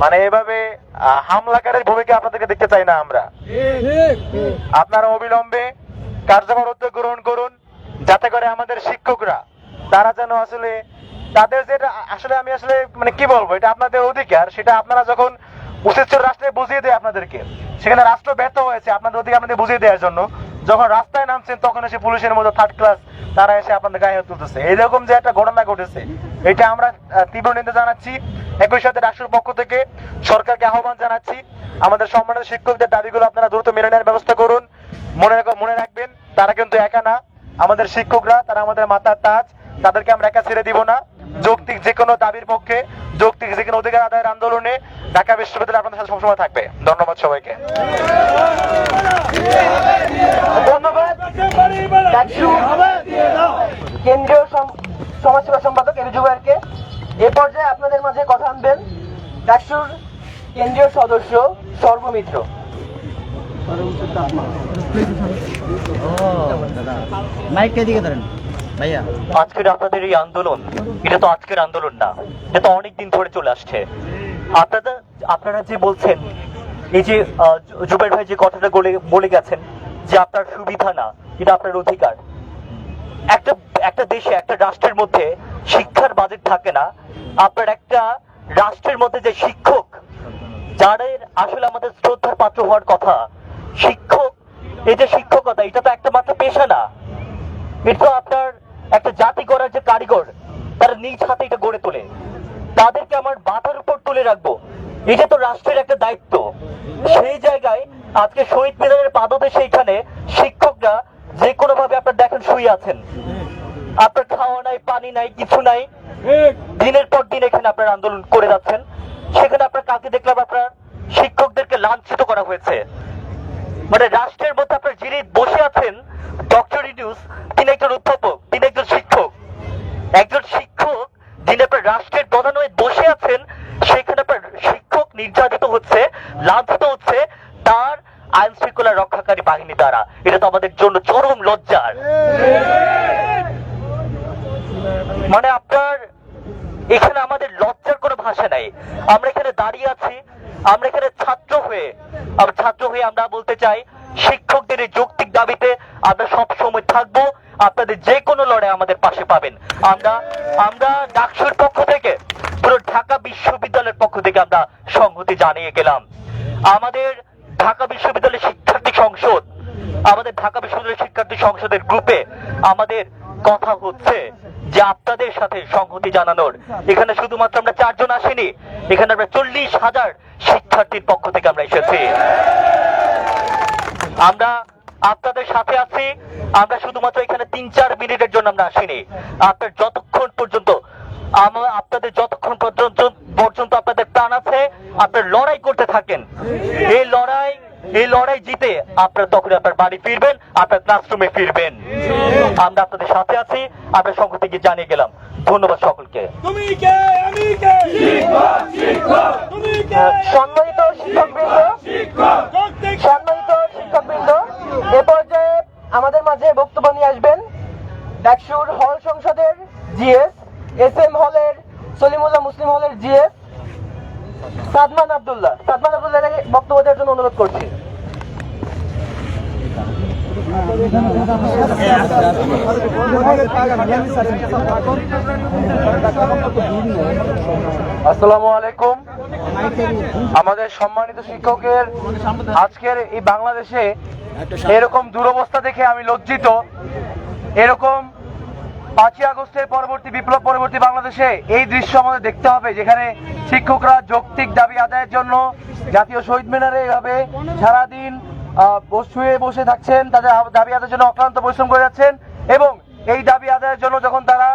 মানে এভাবে হামলাকারীর ভূমিকা আপনাদেরকে দেখতে চাই না আমরা। আপনারা অবিলম্বে কার্যকর উদ্যোগ গ্রহণ করুন, যাতে করে আমাদের শিক্ষকরা, তারা যেন আসলে তাদের যেটা আসলে আমি আসলে মানে কি বলব, এটা আপনাদের অধিকার, সেটা আপনারা যখন উচিত রাষ্ট্রে বুঝিয়ে দেয় আপনাদেরকে, সেখানে রাষ্ট্র ব্যর্থ হয়েছে আপনাদের অধিকার আপনাদের বুঝিয়ে দেওয়ার জন্য, যখন রাস্তায় নামছেন তখন এসে পুলিশের মতো থার্ড ক্লাস তারা এসে আপনাদের গায়ে তুলতেছে। এইরকম যে একটা ঘটনা ঘটেছে, এটা আমরা তীব্র নিন্দা জানাচ্ছি। একই সাথে রাষ্ট্রের পক্ষ থেকে সরকারকে আহ্বান জানাচ্ছি। আমাদের সম্মানিত শিক্ষকদের দাবিগুলো আপনারা দ্রুত মেনে নেওয়ার ব্যবস্থা করুন। মনে রাখ- মনে রাখবেন তারা কিন্তু একা না। আমাদের শিক্ষকরা তারা আমাদের মাথার তাজ। তাদেরকে আমরা একা ছেড়ে দিব না। যৌক্তিক যে কোনো দাবির পক্ষে যৌক্তিক যে কোনো অধিকার আদায়ের আন্দোলনে ঢাকা বিশ্ববিদ্যালয় আপনাদের সাথে সবসময় থাকবে। ধন্যবাদ সবাইকে। ধন্যবাদ। কেন্দ্রীয় সম- সমাজসেবা সম্পাদক এর জুবারকে এ পর্যায়ে আপনাদের মাঝে কথা আনবেন ডাকসুর কেন্দ্রীয় সদস্য সর্বমিত্র। মাইকটা দিকে ধরেন ভাইয়া। আজকের আপনাদের এই আন্দোলন এটা তো আজকের আন্দোলন না এটা তো অনেক দিন ধরে চলে আসছে। আপনারা আপনারা যে বলছেন এই যে জুবের ভাই যে কথাটা বলে বলে গেছেন যে আপনার সুবিধা না এটা আপনার অধিকার। একটা একটা দেশে একটা রাষ্ট্রের মধ্যে শিক্ষার বাজেট থাকে না। আপনার একটা রাষ্ট্রের মধ্যে যে শিক্ষক, যাদের আসলে আমাদের শ্রদ্ধার পাত্র হওয়ার কথা, শিক্ষক, এই যে শিক্ষকতা, এটা তো একটা মাত্র পেশা না। এটা আপনার একটা জাতি গড়ার যে কারিগর, তারা নিজ হাতে এটা গড়ে তোলে। তাদেরকে আমার মাথার উপর তুলে রাখব। এটা তো রাষ্ট্রের একটা দায়িত্ব। সেই জায়গায় আজকে শহীদ মিনারের পাদদেশে এখানে শিক্ষকরা যে কোনো ভাবে আপনার দেখেন শুয়ে আছেন। আপনার খাওয়া নাই, পানি নাই, কিছু নাই। দিনের পর দিন এখানে আপনার আন্দোলন করে যাচ্ছেন। সেখানে আপনার কাকে দেখলাম আপনার শিক্ষকদেরকে লাঞ্ছিত করা হয়েছে। মানে রাষ্ট্রের মধ্যে আপনার যিনি বসে আছেন, ডক্টর ইউনুস, তিনি একজন অধ্যাপক, তিনি একজন শিক্ষক। একজন শিক্ষক, যিনি আপনার রাষ্ট্রের প্রধান হয়ে বসে আছেন, সেখানে আপনার শিক্ষক নির্যাতিত হচ্ছে, লাঞ্ছিত হচ্ছে তার আইন শৃঙ্খলা রক্ষাকারী বাহিনী দ্বারা। এটা তো আমাদের জন্য চরম লজ্জার। মানে আপনার, এখানে আমাদের লজ্জার কোনো ভাষা নাই। আমরা এখানে দাঁড়িয়ে আছি, আমরা এখানে ছাত্র হয়ে, আমরা ছাত্র হয়ে আমরা বলতে চাই, শিক্ষকদের এই যৌক্তিক দাবিতে আমরা সব সময় থাকব, আপনাদের যে কোনো লড়াই আমাদের পাশে পাবেন। আমরা আমরা ডাকসুর পক্ষ থেকে, পুরো ঢাকা বিশ্ববিদ্যালয়ের পক্ষ থেকে আমরা সংহতি জানিয়ে গেলাম। আমাদের ঢাকা বিশ্ববিদ্যালয়ের শিক্ষার্থী সংসদ, আমাদের ঢাকা বিশ্ববিদ্যালয় শিক্ষার্থী সংসদের গ্রুপে আমাদের কথা হচ্ছে যে আপনাদের সাথে সংহতি জানানোর। এখানে শুধুমাত্র আমরা চারজন আসিনি, এখানে আমরা চল্লিশ হাজার শিক্ষার্থীর পক্ষ থেকে আমরা এসেছি। আমরা আপনাদের সাথে আছি, আমরা শুধুমাত্র এখানে তিন চার মিনিটের জন্য আমরা আসিনি। আপনার যতক্ষণ পর্যন্ত আমরা আপনাদের যতক্ষণ পর্যন্ত পর্যন্ত আপনাদের প্রাণ আছে আপনার লড়াই করতে থাকেন। এই লড়াই এই লড়াই জিতে আপনার তখন আপনার বাড়ি ফিরবেন আপনার ক্লাসরুমে ফিরবেন। আমরা আপনাদের সাথে আছি আমরা সংহতিকে জানিয়ে গেলাম। ধন্যবাদ সকলকে। তুমি কে? আমি কে? শিক্ষক শিক্ষক। তুমি কে? সম্মানিত শিক্ষকবৃন্দ শিক্ষক। প্রত্যেক সম্মানিত শিক্ষকবৃন্দ এ পর্যায়ে আমাদের মাঝে বক্তব্য নিয়ে আসবেন ডাকসুর হল সংসদের জিএস এস এম হলের, সলিমুল্লাহ মুসলিম হলের জিএস সাদমান আব্দুল্লাহ। সাদমান আব্দুল্লাহ বক্তব্য দেওয়ার জন্য অনুরোধ করছি। আসসালামু আলাইকুম। আমাদের সম্মানিত শিক্ষকের আজকের এই বাংলাদেশে এরকম দুরবস্থা দেখে আমি লজ্জিত। এরকম পাঁচই আগস্টের পরবর্তী বিপ্লব, পরবর্তী বাংলাদেশে এই দৃশ্য আমাদের দেখতে হবে, যেখানে শিক্ষকরা যৌক্তিক দাবি আদায়ের জন্য জাতীয় শহীদ মিনারে এভাবে সারাদিন শুয়ে বসে থাকছেন, তাদের দাবি আদায়ের জন্য অক্লান্ত পরিশ্রম করে যাচ্ছেন এবং এই দাবি আদায়ের জন্য যখন তারা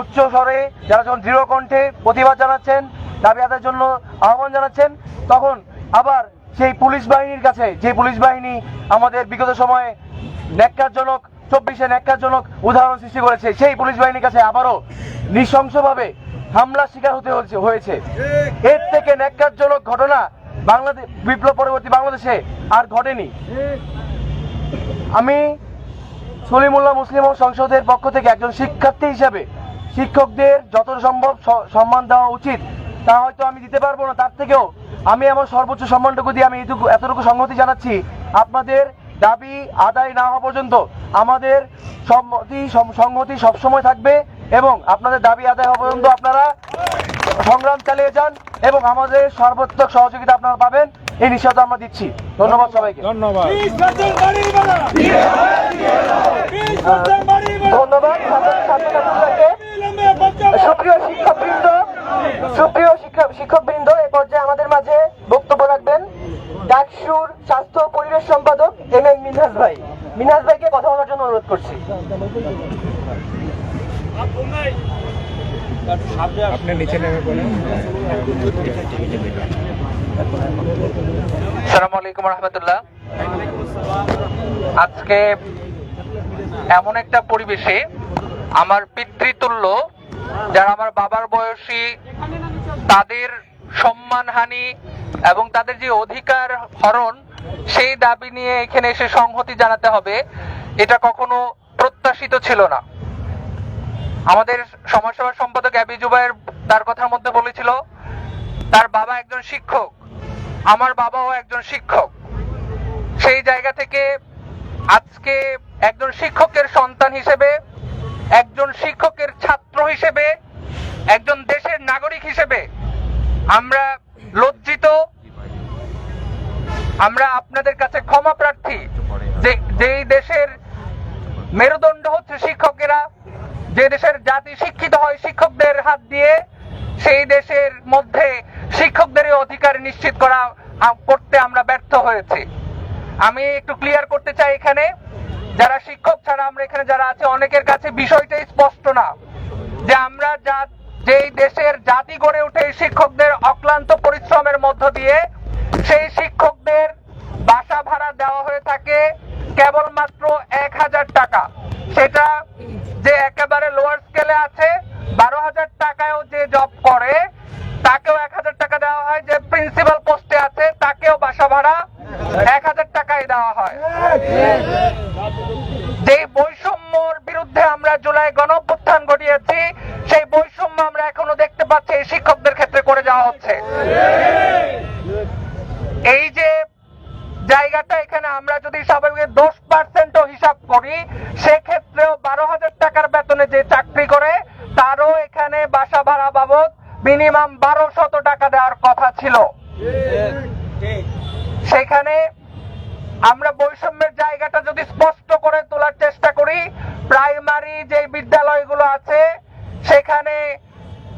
উচ্চ স্বরে, যারা যখন দৃঢ় কণ্ঠে প্রতিবাদ জানাচ্ছেন, দাবি আদায়ের জন্য আহ্বান জানাচ্ছেন, তখন আবার সেই পুলিশ বাহিনীর কাছে, যে পুলিশ বাহিনী আমাদের বিগত সময়ে ন্যাক্কারজনক চব্বিশে ন্যাক্কারজনক উদাহরণ সৃষ্টি করেছে। সেই পুলিশ বাহিনীর কাছে আবারও নৃশংসভাবে হামলার শিকার হতে হয়েছে এর থেকে ন্যাক্কারজনক ঘটনা বাংলাদেশ বিপ্লব পরবর্তী বাংলাদেশে আর ঘটেনি। আমি সলিমুল্লাহ মুসলিম সংসদের পক্ষ থেকে একজন শিক্ষার্থী হিসাবে শিক্ষকদের যত সম্ভব সম্মান দেওয়া উচিত, তা হয়তো আমি দিতে পারব না। তার থেকেও আমি আমার সর্বোচ্চ সম্মানটুকু দিয়ে আমি এইটুকু এতটুকু সংহতি জানাচ্ছি। আপনাদের দাবি আদায় না হওয়া পর্যন্ত আমাদের সম্মতি সংহতি সবসময় থাকবে এবং আপনাদের দাবি আদায় হওয়া পর্যন্ত আপনারা সংগ্রাম চালিয়ে যান এবং আমাদের সর্বোত্তক সহযোগিতা আপনারা পাবেন। এই নিশ্চয়তা আমরা দিচ্ছি। ধন্যবাদ সবাইকে। বিশ বছর বাড়ি ভাড়া বিশ বছর বাড়ি ভাড়া ধন্যবাদ সুপ্রিয় শিক্ষকবৃন্দ সুপ্রিয় শিক্ষক শিক্ষকবৃন্দ এই পর্যায়ে আমাদের মাঝে বক্তব্য রাখবেন ডাকসুর স্বাস্থ্য পরিবেশ সম্পাদক এম এম মিনহাজ ভাই। মিনহাজ ভাইকে কথা বলার জন্য অনুরোধ করছি। সালামু আলাইকুম রহমতুল্লাহ। আজকে এমন একটা পরিবেশে আমার পিতৃতুল্য যারা আমার বাবার বয়সী, তাদের সম্মানহানি এবং তাদের যে অধিকার হরণ, সেই দাবি নিয়ে এখানে এসে সংহতি জানাতে হবে, এটা কখনো প্রত্যাশিত ছিল না। আমাদের সমাজসেবা সম্পাদক অ্যাবি জুবাইর তার কথার মধ্যে বলেছিল, তার বাবা একজন শিক্ষক, আমার বাবাও একজন শিক্ষক। সেই জায়গা থেকে আজকে একজন শিক্ষকের সন্তান হিসেবে একজন শিক্ষকের ছাত্র হিসেবে, একজন দেশের নাগরিক হিসেবে আমরা লজ্জিত। আমরা আপনাদের কাছে ক্ষমা প্রার্থী যে, যেই দেশের মেরুদণ্ড হচ্ছে শিক্ষকেরা, যে দেশের জাতি শিক্ষিত হয় শিক্ষকদের হাত দিয়ে, সেই দেশের মধ্যে শিক্ষকদের অধিকার নিশ্চিত করা করতে আমরা ব্যর্থ হয়েছি। আমি একটু ক্লিয়ার করতে চাই এখানে, যারা শিক্ষক ছাড়া আমরা এখানে যারা আছে, অনেকের কাছে বিষয়টাই স্পষ্ট না। যে আমরা যা যেই দেশের জাতি গড়ে ওঠে শিক্ষকদের অক্লান্ত পরিশ্রমের মধ্য দিয়ে সেই শিক্ষকদের বাসা ভাড়া দেওয়া হয়ে থাকে কেবলমাত্র করে যাওয়া হচ্ছে। এই যে জায়গাটা এখানে আমরা যদি স্বাভাবিক দশ পার্সেন্টও হিসাব করি, সেক্ষেত্রেও বারো হাজার টাকার বেতনে যে চাকরি করে, তারও এখানে বাসা ভাড়া বাবদ মিনিমাম বারো শত টাকা দেওয়ার কথা ছিল। সেখানে আমরা বৈষম্যের জায়গাটা যদি স্পষ্ট করে তোলার চেষ্টা করি, প্রাইমারি যে বিদ্যালয়গুলো আছে, সেখানে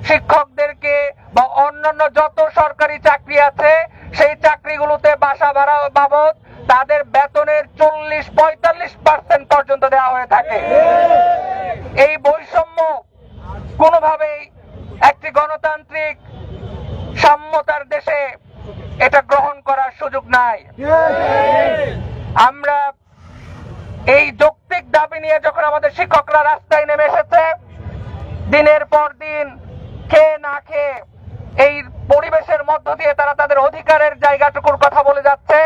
শিক্ষকদেরকে বা অন্যান্য যত সরকারি চাকরি আছে সেই চাকরিগুলোতে বাসা ভাড়া বাবদ তাদের বেতনের চল্লিশ পঁয়তাল্লিশ পার্সেন্ট পর্যন্ত দেওয়া হয়ে থাকে এই বৈষম্য কোনোভাবেই একটি গণতান্ত্রিক সাম্যতার দেশে এটা গ্রহণ করার সুযোগ নাই। আমরা এই যৌক্তিক দাবি নিয়ে যখন আমাদের শিক্ষকরা রাস্তায় নেমে এসেছে, দিনের পর দিন খেয়ে না খেয়ে এই পরিবেশের মধ্য দিয়ে তারা তাদের অধিকারের জায়গাটুকুর কথা বলে যাচ্ছে,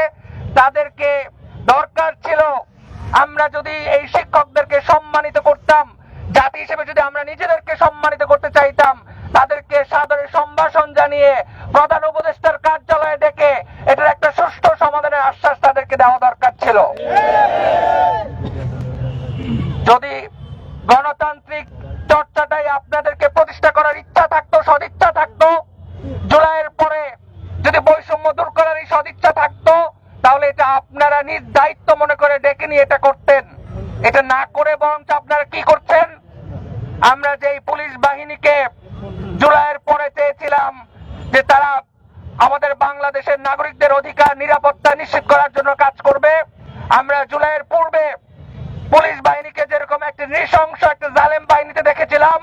তাদেরকে দরকার ছিল আমরা যদি এই শিক্ষকদেরকে সম্মানিত করতাম, জাতি হিসেবে যদি আমরা নিজেদেরকে সম্মানিত করতে চাইতাম তাদেরকে সাদরে জানিয়ে প্রধান উপদেষ্টার কার্যালয়ে ডেকে এটার একটা সুষ্ঠু সমাধানের আশ্বাস তাদেরকে দেওয়া দরকার ছিল। যদি গণতান্ত্রিক চর্চাটাই আপনাদেরকে প্রতিষ্ঠা করার ইচ্ছা থাকতো, সদিচ্ছা থাকতো, জুলাইয়ের পরে যদি বৈষম্য দূর করার সদিচ্ছা থাকতো, তাহলে এটা আপনারা নিজ দায়িত্ব মনে করে ডেকে নিয়ে এটা করতেন। এটা না করে বরঞ্চ আপনারা কি করছেন আমরা যেই পুলিশ বাহিনীকে জুলাইয়ের পরে চেয়েছিলাম যে তারা আমাদের বাংলাদেশের নাগরিকদের অধিকার নিরাপত্তা নিশ্চিত করার জন্য কাজ করবে আমরা জুলাইয়ের পূর্বে পুলিশ বাহিনীকে যেরকম একটা নৃশংস একটা জালেম বাহিনীতে দেখেছিলাম।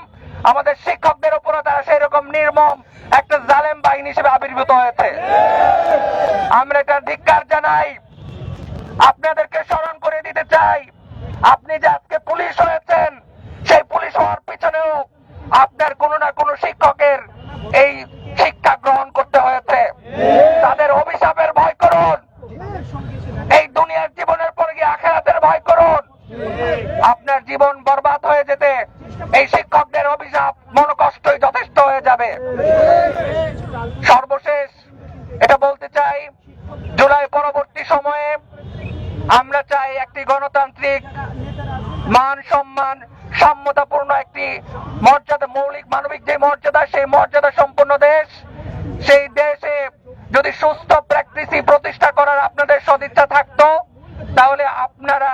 আমাদের শিক্ষকদের উপরও তারা সেই রকম নির্মম একটা জালেম বাহিনী হিসেবে আবির্ভূত হয়েছে। আমরা এটা ধিক্কার জানাই। সামাজিক মান সম্মান সাম্যতাপূর্ণ একটি মর্যাদা, মৌলিক মানবিক যে মর্যাদা, সেই মর্যাদা সম্পন্ন দেশ। সেই দেশে যদি সুস্থ প্র্যাকটিসি প্রতিষ্ঠা করার আপনাদের সদিচ্ছা থাকতো, তাহলে আপনারা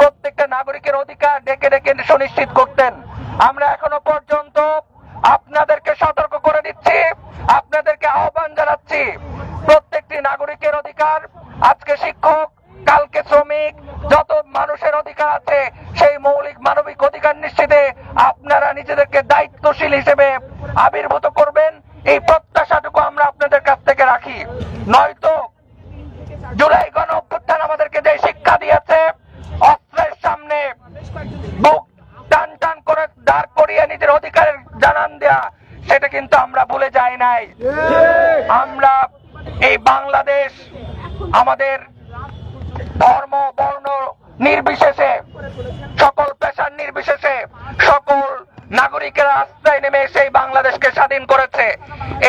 প্রত্যেকটা নাগরিকের অধিকার ডেকে ডেকে সুনিশ্চিত করতেন। আমরা এখনও পর্যন্ত আপনাদেরকে সতর্ক করে দিচ্ছি, আপনাদেরকে আহ্বান জানাচ্ছি, প্রত্যেকটি নাগরিকের অধিকার, আজকে শিক্ষক শ্রমিক যত মানুষের অধিকার আছে সেই মৌলিক মানবিক অধিকার নিশ্চিতে আপনারা নিজেদেরকে দায়িত্বশীল হিসেবে আবির্ভূত করবেন। এই প্রত্যাশাটুকু আমরা আপনাদের কাছ থেকে রাখি। নয়তো জুলাই গণ অভ্যুত্থান আমাদেরকে যে শিক্ষা দিয়েছে অস্ত্রের সামনে বুক টান টান করে দাঁড় করিয়ে নিজের অধিকারের জানান দেয়া সেটা কিন্তু আমরা ভুলে যাই নাই। আমরা এই বাংলাদেশ আমাদের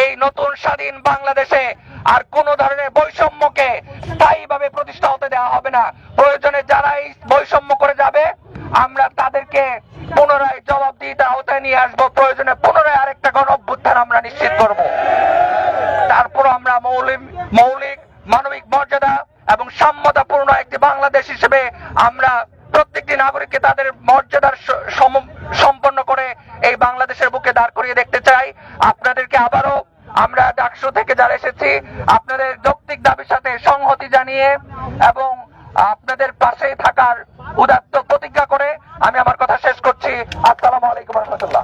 এই নতুন স্বাধীন বাংলাদেশে আর কোন ধরনের বৈষম্যকে স্থায়ীভাবে প্রতিষ্ঠা হতে দেওয়া হবে না। প্রয়োজনে যারা এই বৈষম্য করে যাবে, আমরা তাদেরকে পুনরায় জবাবদিহিতার আওতায় নিয়ে আসব। প্রয়োজনে পুনরায় আরেকটা গণ অভ্যুত্থান আমরা নিশ্চিত করব। তারপর আমরা মৌলিক মৌলিক, মানবিক মর্যাদা এবং সাম্যতাপূর্ণ একটি বাংলাদেশ হিসেবে আমরা প্রত্যেকটি নাগরিককে তাদের মর্যাদার সম্পন্ন করে এই বাংলাদেশের বুকে দাঁড় করিয়ে দেখতে চাই। আপনাদেরকে আবারও আমরা ডাকসু থেকে যারা এসেছি, আপনাদের যৌক্তিক দাবির সাথে সংহতি জানিয়ে এবং আপনাদের পাশে থাকার উদাত্ত প্রতিজ্ঞা করে আমি আমার কথা শেষ করছি। আসসালামু আলাইকুম রহমতুল্লাহ।